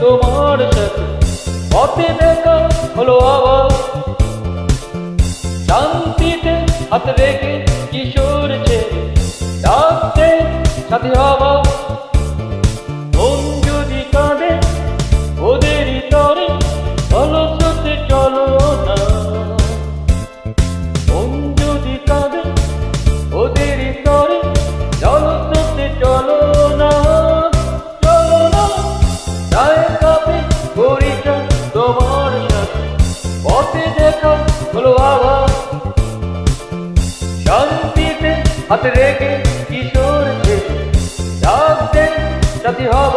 তোমার সাথে। পথে দেখা হলো আবার। শান্তিতে হাত রেখে কিশোর ছেলে। ডাকতে সাথে আবার। হাত রেখে কিশোর জাগতেন সাথী হব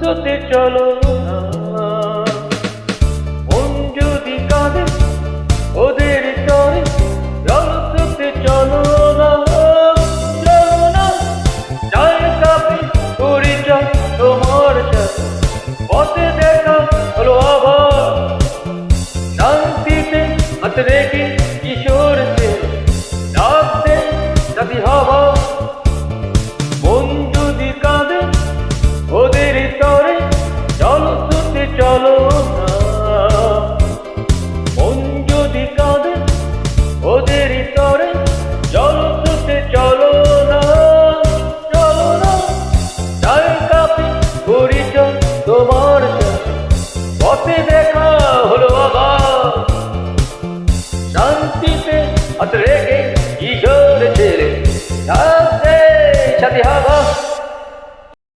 পথতে চলো না। Otrzyki i żony, czyli Każdej siadli